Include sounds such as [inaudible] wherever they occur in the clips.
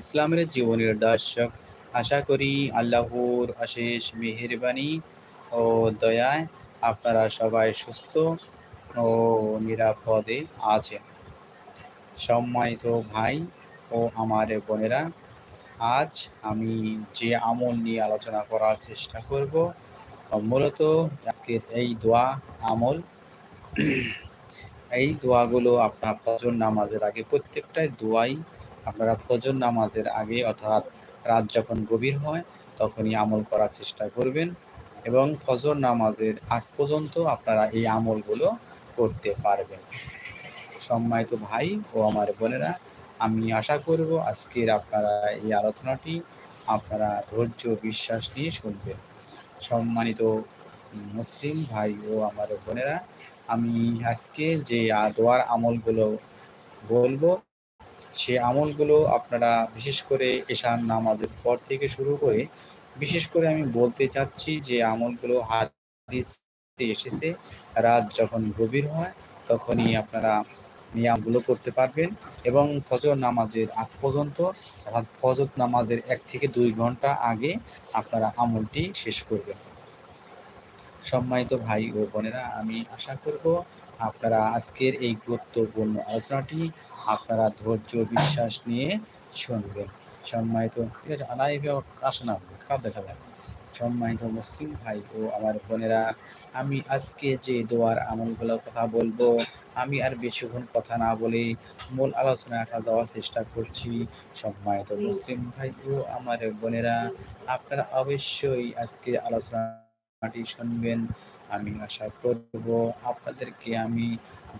ইসলামের জীবনের দর্শক, আশা করি আল্লাহর অশেষ মেহেরবানি ও দয়ায় আপনারা সবাই সুস্থ ও নিরাপদে আছেন। সম্মানিত ভাই ও আমার বোনেরা, আজ আমি যে আমল নিয়ে আলোচনা করার চেষ্টা করব মূলত আজকের এই দোয়া আমল। এই দোয়াগুলো আপনার ফজর নামাজের আগে প্রত্যেকটাই দোয়াই আপনারা ফজর নামাজের আগে অর্থাৎ রাত যখন গভীর হয়, তখনই আমল করার চেষ্টা করবেন এবং ফজর নামাজের আগ পর্যন্ত আপনারা এই আমলগুলো করতে পারবেন। সম্মানিত ভাই ও আমার বোনেরা, আমি আশা করব আজকের আপনারা এই আলোচনাটি আপনারা ধৈর্য বিশ্বাস নিয়ে শুনবেন। সম্মানিত মুসলিম ভাই ও আমার বোনেরা আমি আজকে যে দোয়ার আমলগুলো বলব, সে আমলগুলো আপনারা বিশেষ করে এশান নামাজের পর থেকে শুরু করে, বিশেষ করে আমি বলতে চাচ্ছি যে আমলগুলো হাদিস এসেছে, রাত যখন গভীর হয় তখনই আপনারা নিয়ামগুলো করতে পারবেন এবং ফজর নামাজের আগ পর্যন্ত অর্থাৎ ফজর নামাজের এক থেকে দুই ঘণ্টা আগে আপনারা আমলটি শেষ করবেন। সম্মানিত ভাই ও বোনেরা আমি আশা করব আপনারা আজকের এই গুরুত্বপূর্ণ আলোচনাটি আপনারা ধৈর্য বিশ্বাস নিয়ে শুনবেন। সম্মানিত লাইভে আসে না কার দেখা যায়। সম্মানিত মুসলিম ভাই ও আমার বোনেরা আমি আজকে যে দোয়ার আমলগুলোর কথা বলব আমি আর বেশিক্ষণ কথা না বলে মূল আলোচনায় আসা যাওয়ার চেষ্টা করছি। সম্মানিত মুসলিম ভাই ও আমার বোনেরা আপনারা অবশ্যই আজকে আলোচনাটি শুনবেন আমি আশা করব আপনাদেরকে আমি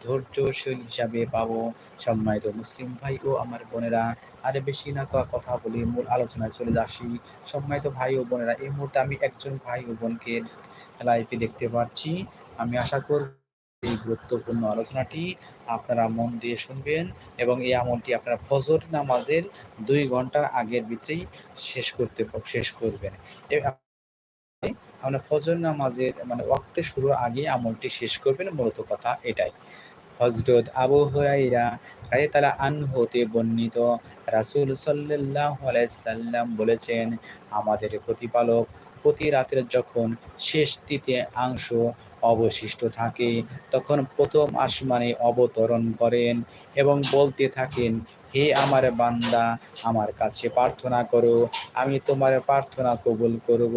ধৈর্যশীল হিসাবে পাবো। সম্মানিত মুসলিম ভাই ও আমার বোনেরা, আর বেশি না কথা বলি মূল আলোচনায় চলে আসি। সম্মানিত ভাই ও বোনেরা, এই মুহূর্তে আমি একজন ভাই ও বোনকে লাইভে দেখতে পাচ্ছি। আমি আশা করব এই গুরুত্বপূর্ণ আলোচনাটি আপনারা মন দিয়ে শুনবেন এবং এই আমলটি আপনারা ফজর নামাজের দুই ঘণ্টার আগের ভিতরেই শেষ করতে শেষ করবেন। আমরা ফজর নামাজের মানে ওয়াক্তে শুরুর আগে আমলটি শেষ করবেন, মূলত কথা এটাই। হজরত আবু হরাইরা রায় তালা আন হতে বর্ণিত রাসুল সাল্লাহ সাল্লাম বলেছেন, আমাদের প্রতিপালক প্রতি রাতের যখন শেষ তৃতীয়াংশ অবশিষ্ট থাকে, তখন প্রথম আসমানে অবতরণ করেন এবং বলতে থাকেন, হে আমার বান্দা, আমার কাছে প্রার্থনা করো, আমি তোমার প্রার্থনা কবুল করব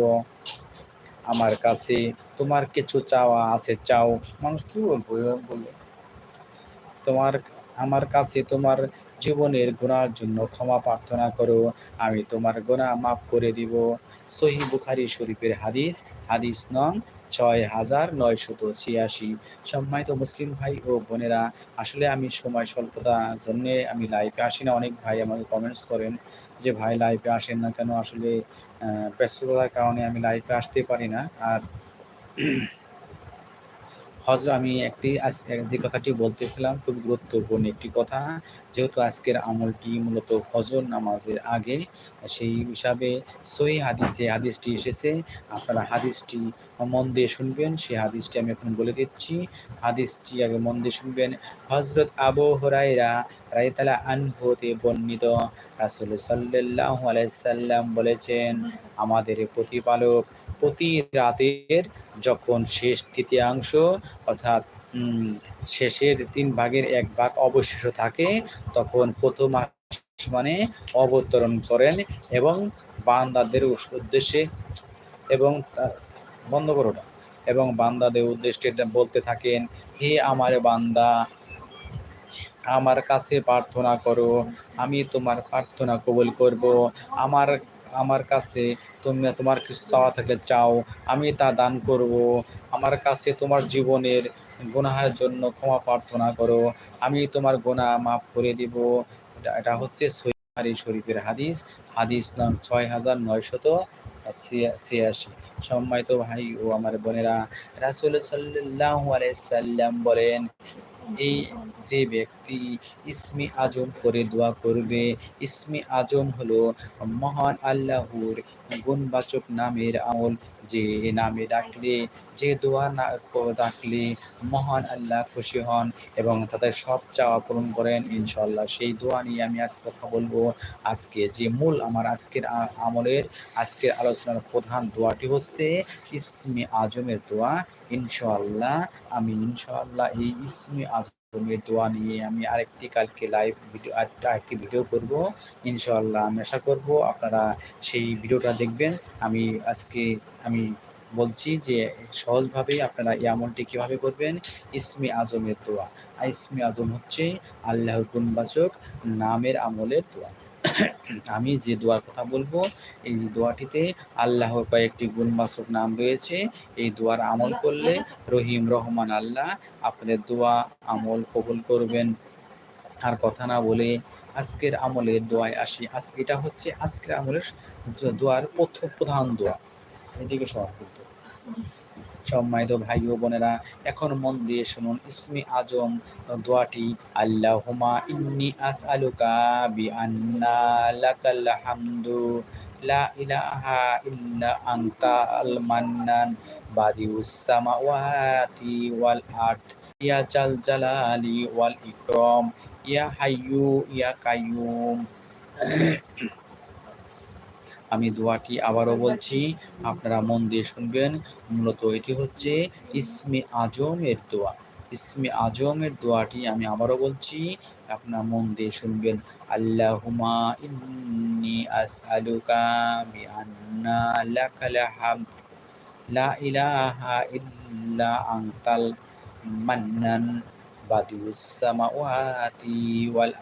আমার কাছে, তোমার কিছু চাওয়া আছে, চাও। মানুষ কি বলব বলব? তোমার, আমার কাছে তোমার জীবনের গুণার জন্য ক্ষমা প্রার্থনা করো। আমি তোমার গোনা মাফ করে দিব। সহি বুখারি শরীফের হাদিস হাদিস নং ছয় হাজার নয়শত ছিয়াশি। সম্মানিত মুসলিম ভাই ও বোনেরা, আসলে আমি সময় স্বল্পতার জন্যে আমি লাইভে আসি না। অনেক ভাই আমাকে কমেন্টস করেন যে, ভাই লাইভে আসেন না কেন? আসলে ব্যস্ততার কারণে আমি লাইভে আসতে পারি না। আর হজ আমি একটি যে কথাটি বলতেছিলাম, খুব গুরুত্বপূর্ণ একটি কথা। যেহেতু আজকের আমলটি মূলত হজর নামাজের আগে, সেই হিসাবে সহি হাদিসে হাদিসটি এসেছে। আপনারা হাদিসটি মন দিয়ে শুনবেন, সেই হাদিসটি আমি এখন বলে দিচ্ছি। হাদিসটি আগে মন দিয়ে শুনবেন। হজরত আবু হরাইরা রায়তালা আনহুতে বর্ণিত, রাসুল সাল্লাহ আলাইসাল্লাম বলেছেন, আমাদের প্রতিপালক প্রতি রাতের যখন শেষ তৃতীয়াংশ, অর্থাৎ শেষের তিন ভাগের এক ভাগ অবশিষ্ট থাকে, তখন প্রথম মানে অবতরণ করেন এবং বান্দাদের উদ্দেশ্যে এবং বন্ধ করোটা এবং বান্দাদের উদ্দেশ্যে বলতে থাকেন, হে আমার বান্দা, আমার কাছে প্রার্থনা করো, আমি তোমার প্রার্থনা কবুল করব। আমার আমার কাছে, তুমি তোমার কিছু চাওয়া থাকলে চাও, আমি তা দান করব। আমার কাছে তোমার জীবনের গুনাহের জন্য ক্ষমা প্রার্থনা করো, আমি তোমার গোনা মাফ করে দিব। এটা হচ্ছে সৈহারি শরীফের হাদিস হাদিস নাম ছয় হাজার নয়শত ছিয়াশি। সম্মানিত ভাই ও আমার বোনেরা, রাসুল সাল্লাম বলেন এই যে ব্যক্তি ইসমি আজম করে দোয়া করবে, ইসমি আজম হলো মহান আল্লাহর গুণবাচক নামের আমল। যে এ নামে ডাকলে, যে দোয়া না ডাকলে মহান আল্লাহ খুশি হন এবং তাদের সব চাওয়া পূরণ করেন ইনশাল্লাহ সেই দোয়া নিয়ে আমি আজ কথা বলব। আজকে যে মূল আমার আজকের আমলের, আজকের আলোচনার প্রধান দোয়াটি হচ্ছে ইসমি আজমের দোয়া। ইনশাল্লাহ আমি ইনশাল্লাহ এই ইসমি আজমের দোয়া নিয়ে আমি আরেকটি কালকে লাইভ ভিডিও আরেকটি ভিডিও করব। ইনশাল্লাহ আমি আশা করব আপনারা সেই ভিডিওটা দেখবেন। আমি আজকে, আমি বলছি যে সহজভাবে আপনারা এই আমলটি কীভাবে করবেন? ইসমি আজমের দোয়া। ইসমি আজম হচ্ছে আল্লাহর গুণবাচক নামের আমলের দোয়া। আমি যে দোয়ার কথা বলব, এই দোয়াটিতে আল্লাহর কয়েকটি গুণবাচক নাম রয়েছে। এই দোয়ার আমল করলে রহিম রহমান আল্লাহ আপনাদের দোয়া আমল কবুল করবেন। আর কথা না বলে আজকের আমলের দোয়ায় আসি। আজকে এটা হচ্ছে আজকের আমলের দোয়ার প্রথম প্রধান দোয়া। এদিকে সমাপ্ত। সম্মানিত ভাই ও বোনেরা, এখন মন দিয়ে শুনুন, ইসমি আজম, দোয়াটি আল্লাহ হুমা ইন্নি আস আলুকা বি আন্না লাকাল হামদু, লা ইলাহা ইল্লা আনতা আল মান্নান, বাদিউস সামাওয়াতি ওয়াল আরদ, ইয়া জাল জালালি ওয়াল ইকরাম, ইয়া হাইয়ু ইয়া কাইয়ুম আমি দোয়াটি আবারও বলছি, আপনারা মন দিয়ে শুনবেন। মূলত এটি হচ্ছে ইসমে আজমের দোয়া। ইসমে আজমের দোয়াটি আমি আবারও বলছি, আপনারা মন দিয়ে শুনবেন। আল্লাহুমা লা ইলাহা ইল্লা ওয়াল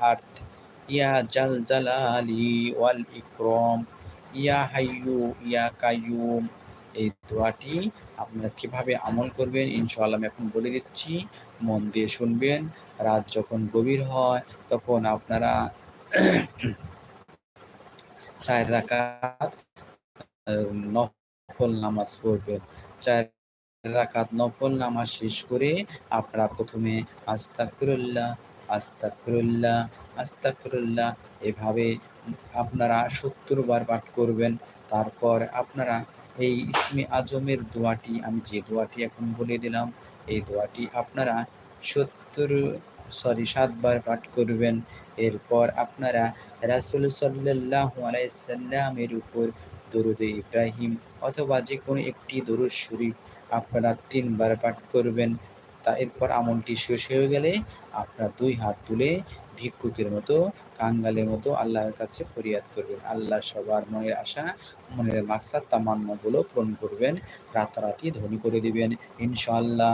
ইয়া জাল জালালি ওয়াল ইকরাম। ইয়া হাইয়ু, ইয়া কাইয়ুম, এই দোয়াটি আপনারা কীভাবে আমল করবেন, ইনশাআল্লাহ আমি এখন বলে দিচ্ছি। মন দিয়ে শুনবেন, রাত যখন গভীর হয়, তখন আপনারা [clears throat] চার রাকাত নফল নামাজ পড়বেন। চার রাকাত নফল নামাজ শেষ করে আপনারা প্রথমে আস্তাকরুল্লাহ আস্তাকরুল্লাহ আস্তাকরুল্লাহ এভাবে আপনারা সত্তর বার পাঠ করবেন। তারপর আপনারা এই ইসমে আজমের দোয়াটি, আমি যে দোয়াটি এখন বলে দিলাম, এই দোয়াটি আপনারা সত্তর, সরি, সাতবার পাঠ করবেন। এরপর আপনারা রাসুল সাল্লাহ আলাইসাল্লামের উপর দরুদে ইব্রাহিম অথবা যে কোনো একটি দরুদ শরীফ আপনারা তিনবার পাঠ করবেন। তা এরপর আমলটি শেষ হয়ে গেলে আপনারা দুই হাত তুলে ভিক্ষুকের মতো, কাঙ্গালের মতো আল্লাহর কাছে ফরিয়াদ করবেন। আল্লাহ সবার মনের আশা, মনের মাকসাদ তামান্নাগুলো পূরণ করবেন। রাতারাতি ধনী করে দিবেন। ইনশাআল্লাহ।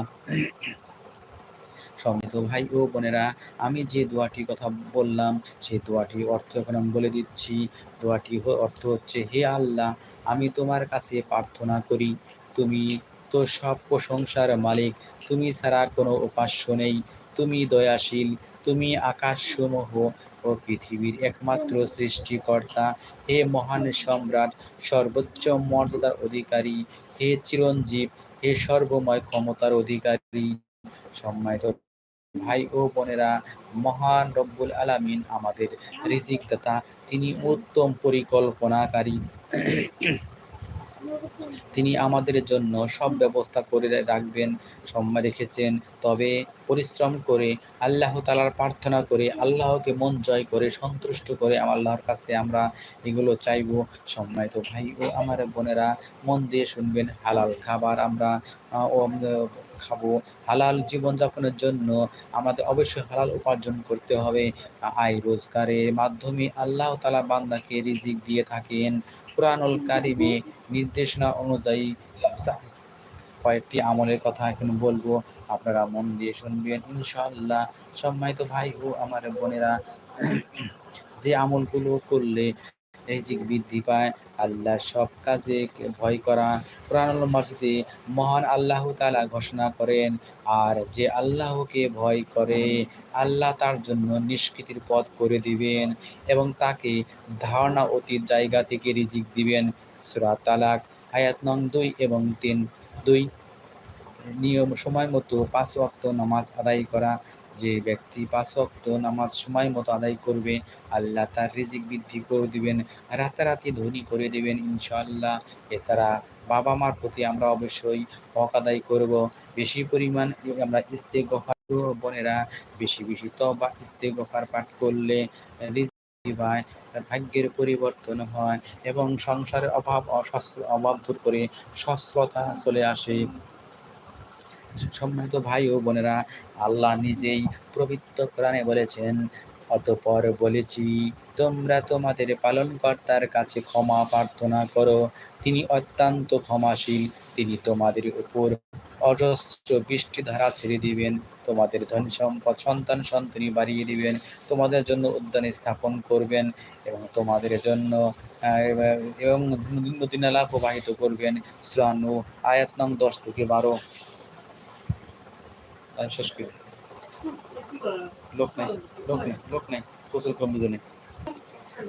সমিত ভাই ও বোনেরা, আমি যে দোয়াটির কথা বললাম সেই দোয়াটি অর্থ এখন আমি বলে দিচ্ছি। দোয়াটি অর্থ হচ্ছে, হে আল্লাহ, আমি তোমার কাছে প্রার্থনা করি। তুমি তো সব প্রশংসার মালিক। তুমি ছাড়া কোনো উপাস্য নেই। তুমি দয়াশীল, তুমি আকাশসমূহ ও পৃথিবীর একমাত্র সৃষ্টিকর্তা। হে মহান সম্রাট, সর্বোচ্চ মর্যাদার অধিকারী। হে চিরঞ্জীব, হে সর্বময় ক্ষমতার অধিকারী। সম্মানিত ভাই ও বোনেরা, মহান রব্বুল আলামিন আমাদের রিজিক দাতা তিনি উত্তম পরিকল্পনাকারী। তিনি আমাদের জন্য সব ব্যবস্থা করে রাখবেন সম্মান রেখেছেন। তবে পরিশ্রম করে, আল্লাহ তালার প্রার্থনা করে, আল্লাহকে মন জয় করে, সন্তুষ্ট করে আল্লাহর কাছে আমরা এগুলো চাইব। সম্মানিত ভাই ও আমার বোনেরা, মন দিয়ে শুনবেন, হালাল খাবার আমরা খাব। হালাল জীবনযাপনের জন্য আমাদের অবশ্যই হালাল উপার্জন করতে হবে। আয় রোজগারের মাধ্যমে আল্লাহ তালা বান্দাকে রিজিক দিয়ে থাকেন। কোরআনুল কারিমে নির্দেশনা অনুযায়ী কয়েকটি আমলের কথা এখন বলব। আপনারা মন দিয়ে শুনবেন। ইনশাআল্লাহ সম্মানিত ভাই ও আমার বোনেরা, যে আমলগুলো করলে রিজিক বৃদ্ধি পায়, আল্লাহ সব কাজে ভয় করা কোরআনুল মসজিদে মহান আল্লাহ তালা ঘোষণা করেন, আর যে আল্লাহকে ভয় করে, আল্লাহ তার জন্য নিষ্কৃতির পথ করে দিবেন এবং তাকে ধারণা অতীত জায়গা থেকে রিজিক দিবেন। সুরা তালাক, আয়াত নং দুই এবং তিন, দুই। নিয়ম সময় মতো পাঁচ ওয়াক্ত নামাজ আদায় করা যে ব্যক্তি পাঁচ অক্ত নামাজ সময় মতো আদায় করবে, আল্লাহ তার রিজিক বৃদ্ধি করে দিবেন, রাতারাতি ধনী করে দিবেন ইনশাআল্লাহ। এছাড়া বাবা মার প্রতি আমরা অবশ্যই হক আদায় করব। বেশি পরিমাণ আমরা ইস্তেগফার বোনেরা, বেশি বেশি তো বা তবা ইস্তেগফার পাঠ করলে ভাগ্যের পরিবর্তন হয় এবং সংসারের অভাব অভাব দূর করে সস্রতা চলে আসে। সম্মানিত ভাই ও বোনেরা, আল্লাহ নিজেই পবিত্র প্রাণে বলেছেন, অতপর বলেছি, তোমরা তোমাদের পালনকর্তার কাছে ক্ষমা প্রার্থনা করো। তিনি অত্যন্ত ক্ষমাশীল। তিনি তোমাদের উপর অজস্র বৃষ্টি ধারা ছেড়ে দিবেন। তোমাদের ধন সম্পদ সন্তান সন্তানী বাড়িয়ে দিবেন। তোমাদের জন্য উদ্যান স্থাপন করবেন এবং তোমাদের জন্য এবং নদীনালা প্রবাহিত করবেন। শ্রানু আয়াত নং দশ থেকে বারো। শেষ লোক নেই লোক নেই লোক নেই প্রচুর কম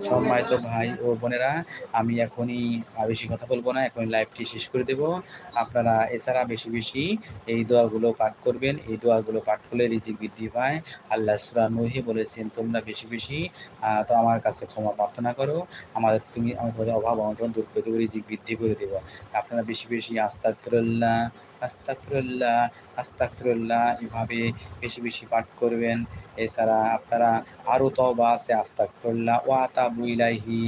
সম্মানিত ভাই ও বোনেরা, আমি এখনই বেশি কথা বলব না, এখনই লাইভটি শেষ করে দেব। আপনারা এছাড়া বেশি বেশি এই দোয়াগুলো পাঠ করবেন। এই দোয়াগুলো পাঠ করলে রিজিক বৃদ্ধি পায়। আল্লাহ সুরা নহি বলেছেন, তোমরা বেশি বেশি তো আমার কাছে ক্ষমা প্রার্থনা করো। আমাদের তুমি, আমাদের অভাব অনটন দূর করে দেবো, রিজিক বৃদ্ধি করে দেবো। আপনারা বেশি বেশি আস্তাকুল্লাহ আস্তাকুল্লাহ আস্তাকুল্লাহ এভাবে বেশি বেশি পাঠ করবেন। এছাড়া আপনারা আরও তবা আছে আস্তাকুল্লাহ ও আতাবু ইলাইহি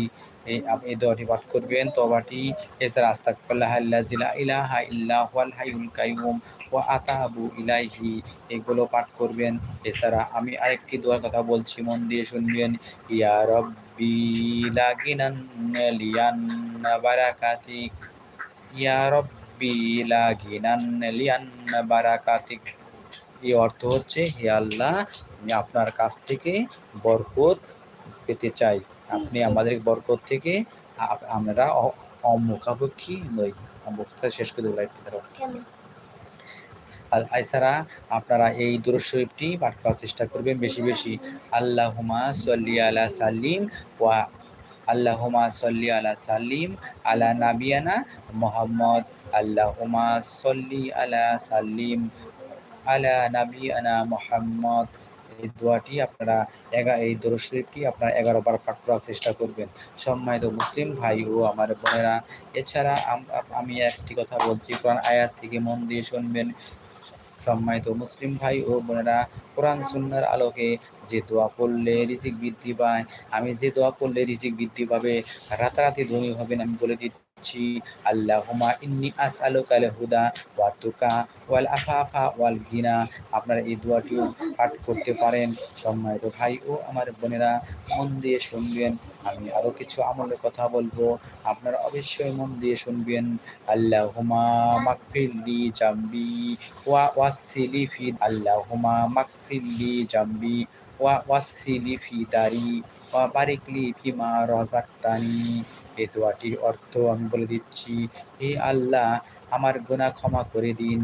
এই দোয়াটি পাঠ করবেন তবাটি এছাড়া আস্তাকুল্লাহ আল্লাজিলা ইলাহা ইল্লা হুয়াল হাইউল কাইয়ুম ও আতাবু ইলাইহি, এগুলো পাঠ করবেন। এছাড়া আমি আরেকটি দোয়ার কথা বলছি, মন দিয়ে শুনবেন। ইয়া রব্বি লাগিনান লিয়ান বারাকাতিক। ইয়া রব্বি লাগিনান লিয়ান বারাকাতিক। এই অর্থ হচ্ছে হে আল্লাহ আমি আপনার কাছ থেকে বরকত পেতে চাই। আপনি আমাদের বরকত থেকে আমরা অমুখাপেক্ষী নই। শেষ করে দেবো আর এছাড়া আপনারা এই দুরশরীফটি পাঠ করার চেষ্টা করবেন বেশি বেশি। আল্লাহুমা সল্লি আলা সাল্লিম ওয়া আল্লাহুমা সল্লি আলা সাল্লিম আলা নাবিয়ানা মোহাম্মদ আল্লাহুমা সল্লি আলা সাল্লিম আলা নাবিয়ানা মোহাম্মদ। এই দোয়াটি আপনারা এগা, এই দরুদ শরীফটি আপনারা এগারো বার পাঠ করার চেষ্টা করবেন। সম্মানিত মুসলিম ভাই ও আমার বোনেরা, এছাড়া আমি একটি কথা বলছি, কোরআন আয়াত থেকে মন দিয়ে শুনবেন। সম্মানিত মুসলিম ভাই ও বোনেরা, কোরআন সুন্নার আলোকে যে দোয়া করলে রিজিক বৃদ্ধি পায়, আমি যে দোয়া করলে রিজিক বৃদ্ধি পাবে, রাতারাতি ধনী হবেন আমি বলে দিচ্ছি। করছি আল্লাহুমা ইন্নি আসআলুকাল হুদা ওয়া তুকা ওয়াল আফাফা ওয়াল গিনা। আপনারা এই দোয়াটিও পাঠ করতে পারেন। সম্মানিত ভাই ও আমার বোনেরা, মন দিয়ে শুনবেন, আমি আরও কিছু আমলের কথা বলব। আপনারা অবশ্যই মন দিয়ে শুনবেন আল্লাহুমা মাকফিল্লি জাম্বি ওয়া ওয়াসিলি ফি আল্লাহুমা মাকফিরলি জাম্বি ওয়া ওয়াসিলি ফি দারি ওয়া বারিকলি ফিমা রাযাকতানি। এই দোয়াটির অর্থ আমি বলে দিচ্ছি, হে আল্লাহ, আমার গোনা ক্ষমা করে দিন,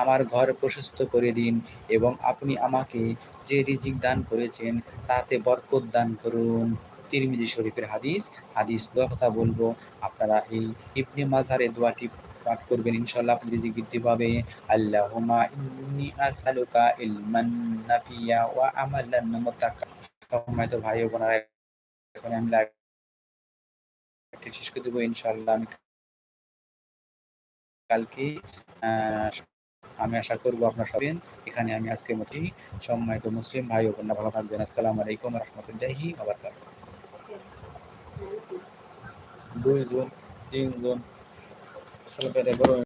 আমার ঘর প্রশস্ত করে দিন এবং আপনি আমাকে যে রিজিক দান করেছেন তাতে বরকত দান করুন। তিরমিজি শরীফের হাদিস হাদিস দোয়া কথা বলব, আপনারা এই ইবনে মাজারে দোয়াটি পাঠ করবেন ইনশাল্লাহ আপনি রিজিক বৃদ্ধি পাবে। আল্লাহুমা ইন্নি আসালুকা ইলমান ওয়া আমালান মুতাকা। সম্মানিত ভাই বোনেরা, এখন আমি শেষ করে দেবো ইনশাল্লাহ আমি কালকে আমি আশা করব আপনার সবেন এখানে আমি আজকের মতোই সম্মানিত মুসলিম ভাই ও বোনা ভালো থাকবেন। আসসালামু আলাইকুম রহমতুল্লাহি আবার দুই জন তিন জন